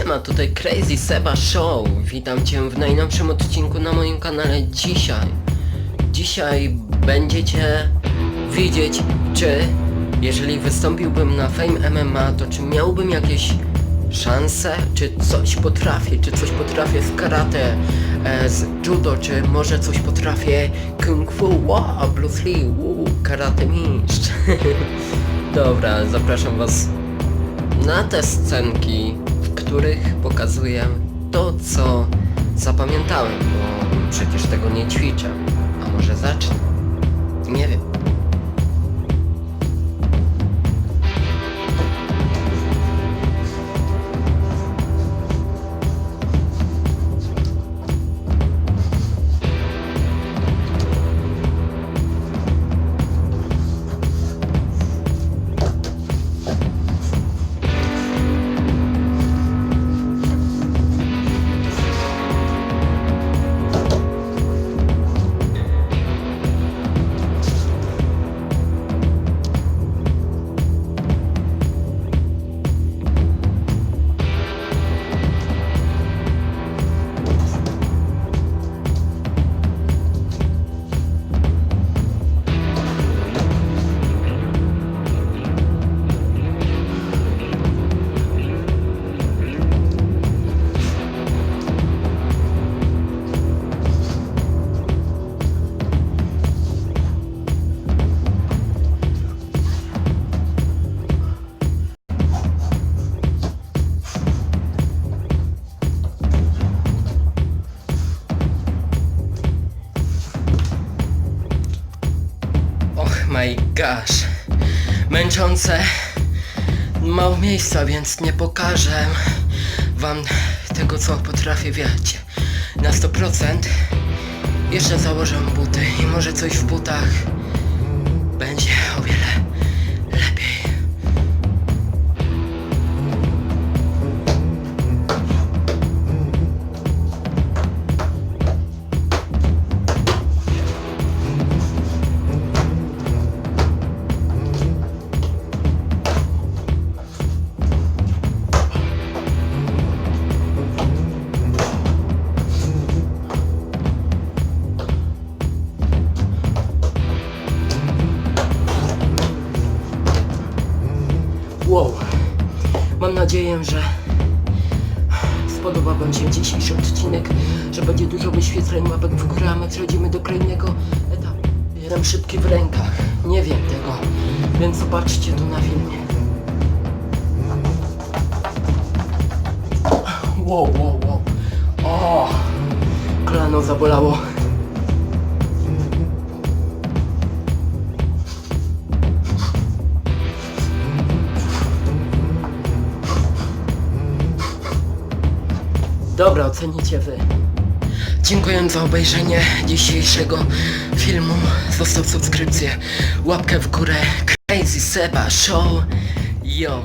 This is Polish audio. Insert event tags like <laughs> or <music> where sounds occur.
Siema, tutaj Crazy Seba Show. Witam Cię w najnowszym odcinku na moim kanale dzisiaj. Dzisiaj będziecie widzieć, czy jeżeli wystąpiłbym na Fame MMA, to czy miałbym jakieś szanse, czy coś potrafię, czy coś potrafię z karate, e, z judo, czy może coś potrafię kung fu, wow, Bruce Lee, karate mistrz. <laughs> Dobra, zapraszam Was na te scenki, których pokazuję to, co zapamiętałem, bo przecież tego nie ćwiczę. A może zacznę? Nie wiem. My gosh. Męczące. Mało miejsca, więc nie pokażę wam tego, co potrafię, wiecie. Na 100%. Jeszcze założę buty i może coś w butach będzie Wow. Mam nadzieję, że spodoba Wam się dzisiejszy odcinek, że będzie dużo wyświetleń, łapek w górę, a my przechodzimy do kolejnego etapu. Bieram szybki w rękach, nie wiem tego, więc zobaczcie tu na filmie. Wow, wow, wow. O, kolano zabolało. Dobra, ocenicie wy. Dziękuję za obejrzenie dzisiejszego filmu. Zostaw subskrypcję, łapkę w górę. Crazy Seba Show. Yo.